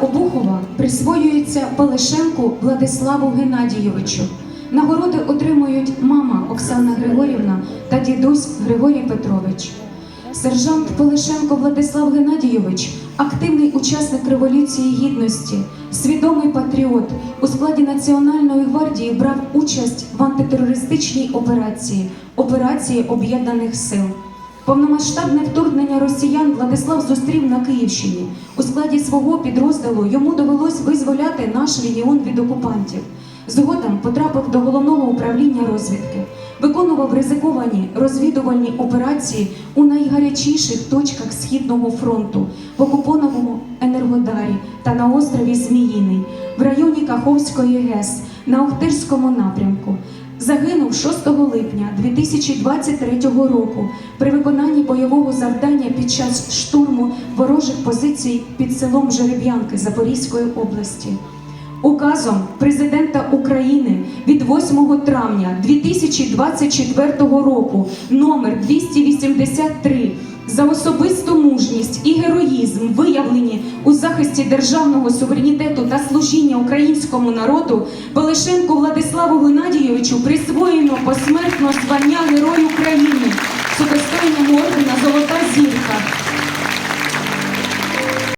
Обухова присвоюється Палишенку Владиславу Геннадійовичу. Нагороди отримують мама Оксана Григорівна та дідусь Григорій Петрович. Сержант Полишенко Владислав Геннадійович активний учасник Революції Гідності, свідомий патріот у складі Національної гвардії брав участь в антитерористичній операції операції Об'єднаних Сил. Повномасштабне вторгнення росіян Владислав зустрів на Київщині. У складі свого підрозділу йому довелось визволяти наш регіон від окупантів. Згодом потрапив до головного управління розвідки, виконував ризиковані розвідувальні операції у найгарячіших точках Східного фронту, в окупованому Енергодарі та на острові Зміїний, в районі Каховської ГЕС, на Охтирському напрямку. Загинув 6 липня 2023 року при виконанні бойового завдання під час штурму ворожих позицій під селом Жереб'янки Запорізької області. Указом президента України від 8 травня 2024 року номер 283 за особисту мужність і героїзм, виявлені у захисті державного суверенітету та служіння українському народу, Полишенку Владиславу Геннадійовичу присвоєно посмертно звання Герой